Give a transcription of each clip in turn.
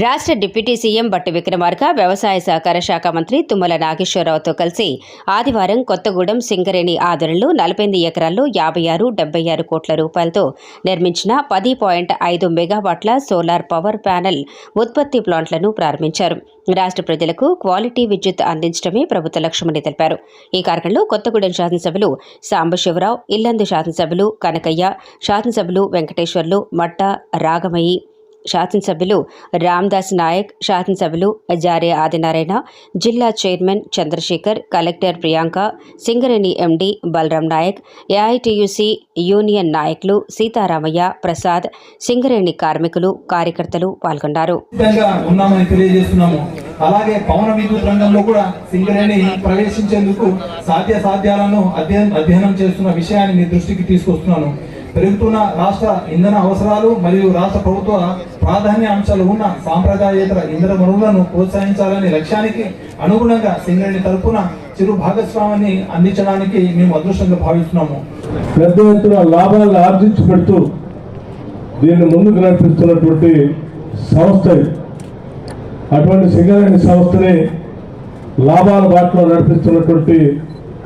రాష్ట్ర deputy CM బట్టి విక్రమార్క వ్యవసాయ సహకార శాఖ మంత్రి తుమ్మల నాగేశ్వరరావుతో కలిసి ఆదివారం కొత్తగూడెం సింగరేణి ఆధ్వర్యంలో నలభై ఎనిమిది ఎకరాల్లో యాభై ఆరు డెబ్బై ఆరు కోట్ల రూపాయలతో నిర్మించిన పది పాయింట్ ఐదు మెగావాట్ల సోలార్ పవర్ ప్యానెల్ ఉత్పత్తి ప్లాంట్లను ప్రారంభించారు. రాష్ట్ర ప్రజలకు క్వాలిటీ విద్యుత్ అందించడమే ప్రభుత్వ లక్ష్యమని తెలిపారు. ఈ కార్యక్రమంలో కొత్తగూడెం శాసనసభ్యులు సాంబశివరావు ఇల్లందు శాసనసభ్యులు కనకయ్య శాసనసభ్యులు వెంకటేశ్వర్లు మట్ట రాగమయ్యి శాసనసభ్యులు రామ్దాస్ నాయక్ శాసనసభ్యులు జారే ఆదినారాయణ జిల్లా chairman Chandrashekar collector Priyanka Singareni MD Balaram Naik AITUC union నాయకులు సీతారామయ్య ప్రసాద్ సింగరేణి కార్మికులు కార్యకర్తలు పాల్గొన్నారు. అలాగే పవన విద్యుత్ రంగంలో కూడా సింగరేణి ప్రవేశించేందుకు సాధ్య సాధ్యాలను అధ్యయనం అధ్యయనం చేస్తున్న విషయాన్ని మీ దృష్టికి తీసుకొస్తున్నాను. పెరుగుతున్న రాష్ట్ర ఇంధన అవసరాలు మరియు రాష్ట్ర ప్రభుత్వ ప్రాధాన్య అంశాలు ఉన్న సాంప్రదాయేతర ఇంధన వనరులను ప్రోత్సహించాలనే లక్ష్యానికి అనుగుణంగా సింగరేణి తరపున చిరు భాగస్వామిని అందించడానికి మేము అదృష్టంగా భావిస్తున్నాము. పెద్ద ఎత్తున లాభాలను ఆర్జించి పెడుతూ దీన్ని ముందుకు నడిపిస్తున్నటువంటి సంస్థ అటువంటి సింగరేణి సంస్థని లాభాల బాటలో నడిపిస్తున్నటువంటి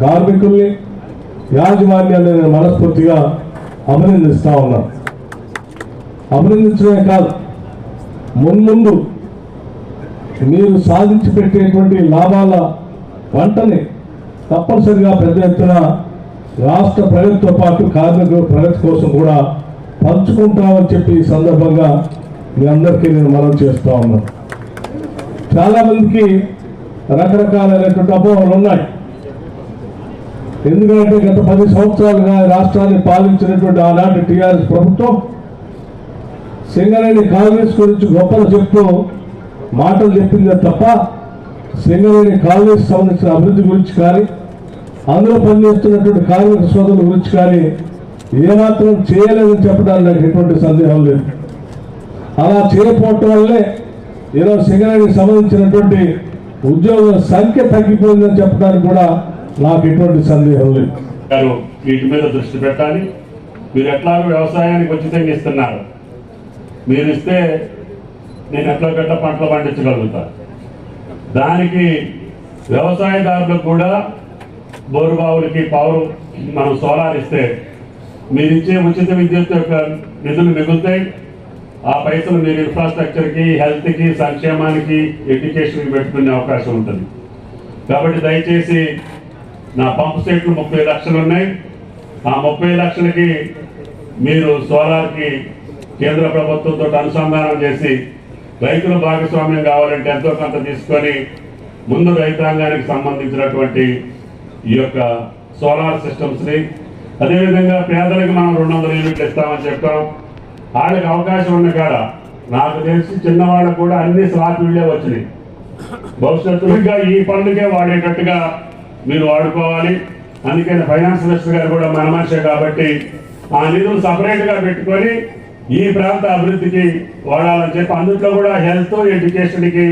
కార్మికుల్ని యాజమాన్యాన్ని మనస్ఫూర్తిగా అభినందిస్తా ఉన్నాను అభినందించడమే కాదు మున్ముందు మీరు సాధించి పెట్టేటువంటి లాభాల పంటని తప్పనిసరిగా పెద్ద ఎత్తున రాష్ట్ర ప్రగతితో పాటు కార్మికుల ప్రగతి కోసం కూడా పంచుకుంటామని చెప్పి ఈ సందర్భంగా మీ అందరికీ నేను మనం చేస్తూ ఉన్నాను చాలామందికి రకరకాలైనటువంటి అపోహలు ఉన్నాయి. ఎందుకంటే గత పది సంవత్సరాలుగా రాష్ట్రాన్ని పాలించినటువంటి ఆనాటి టీఆర్ఎస్ ప్రభుత్వం సింగరేణి కాంగ్రెస్ గురించి గొప్పలు చెప్తూ మాటలు చెప్పిందే తప్ప సింగరేణి కాంగ్రెస్ సంబంధించిన అభివృద్ధి గురించి కానీ అందులో పనిచేస్తున్నటువంటి కార్మిక సోదరుల గురించి కానీ ఏమాత్రం చేయలేదని చెప్పడానికి నాకు ఎటువంటి సందేహం లేదు. అలా చేయకపోవటం వల్లే ఈరోజు సింగరేణికి సంబంధించినటువంటి ఉద్యోగుల సంఖ్య తగ్గిపోయిందని చెప్పడానికి కూడా నాకు ఎటువంటి సందేహం లేదు. గారు వీటి మీద దృష్టి పెట్టాలి. మీరు ఎట్లా వ్యవసాయానికి ఉచితంగా ఇస్తున్నారు. మీరు ఇస్తే నేను ఎట్లా గట్ట పంటలు పండించగలుగుతా. దానికి వ్యవసాయదారులకు కూడా బోరుబావులకి పవర్ మనం సోలార్ ఇస్తే మీరు ఇచ్చే ఉచిత విద్యుత్ యొక్క నిధులు మిగులుతాయి. ఆ పైసలు మీరు ఇన్ఫ్రాస్ట్రక్చర్కి హెల్త్కి సంక్షేమానికి ఎడ్యుకేషన్కి పెట్టుకునే అవకాశం ఉంటుంది. కాబట్టి దయచేసి నా పంపు సెట్లు ముప్పై లక్షలు ఉన్నాయి. ఆ ముప్పై లక్షలకి మీరు సోలార్కి కేంద్ర ప్రభుత్వంతో అనుసంధానం చేసి రైతుల భాగస్వామ్యం కావాలంటే ఎంతో కొంత తీసుకొని ముందు రైతాంగానికి సంబంధించినటువంటి ఈ యొక్క సోలార్ సిస్టమ్స్ని అదేవిధంగా పేదలకు మనం రెండు వందల యూనిట్లు ఇస్తామని చెప్పాం వాళ్ళకి అవకాశం ఉన్న కాడ నాకు తెలిసి చిన్నవాళ్ళకు కూడా అన్ని స్లాట్ వీళ్ళే వచ్చినాయి. భవిష్యత్తులో ఇంకా ఈ పండుగే వాడేటట్టుగా మీరు వాడుకోవాలి. అందుకని ఫైనాన్స్ మినిస్టర్ గారు కూడా మన మనిషే కాబట్టి ఆ నిధులు సపరేట్గా పెట్టుకొని ఈ ప్రాంత అభివృద్ధికి వాడాలని చెప్పి అందుట్లో కూడా హెల్త్ ఎడ్యుకేషన్కి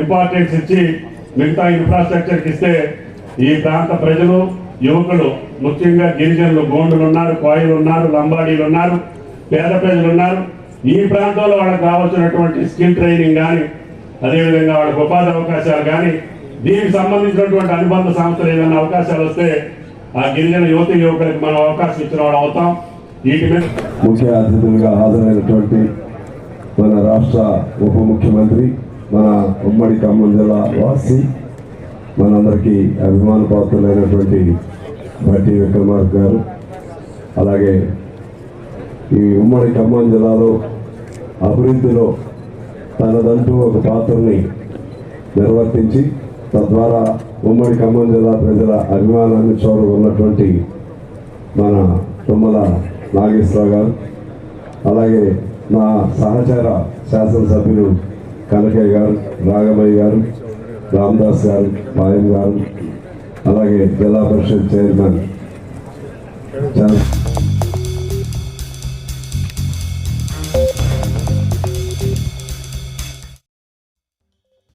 ఇంపార్టెన్స్ ఇచ్చి మిగతా ఇన్ఫ్రాస్ట్రక్చర్కి ఇస్తే ఈ ప్రాంత ప్రజలు యువకులు ముఖ్యంగా గిరిజనులు గోండులు ఉన్నారు కోయలు ఉన్నారు లంబాడీలు ఉన్నారు పేద ప్రజలు ఉన్నారు. ఈ ప్రాంతంలో వాళ్ళకి కావాల్సినటువంటి స్కిల్ ట్రైనింగ్ కానీ అదేవిధంగా వాళ్ళకి ఉపాధి అవకాశాలు కానీ దీనికి సంబంధించినటువంటి అనుబంధ సంస్థలు ఏదైనా అవకాశాలు వస్తే ఆ గిరిజన యువత యువకులకు మనం అవకాశం ఇచ్చిన వాళ్ళు అవుతాం. వీటి మీద ముఖ్య అతిథులుగా హాజరైనటువంటి మన రాష్ట్ర ఉప ముఖ్యమంత్రి మన ఉమ్మడి ఖమ్మం జిల్లా వాసి మనందరికీ అభిమాన పాత్రులైనటువంటి భట్టి విక్రమార్క గారు అలాగే ఈ ఉమ్మడి ఖమ్మం జిల్లాలో అభివృద్ధిలో తనదంటూ ఒక పాత్రని నిర్వర్తించి తద్వారా ఉమ్మడి ఖమ్మం జిల్లా ప్రజల అభిమానాన్ని చూడగొన్నటువంటి మన తుమ్మల నాగేశ్వరరావు గారు అలాగే నా సహచర శాసనసభ్యులు కనకయ్య గారు రాగమయ్య గారు రామదాస్ గారు పాయం గారు అలాగే జిల్లా పరిషత్ చైర్మన్ చాలా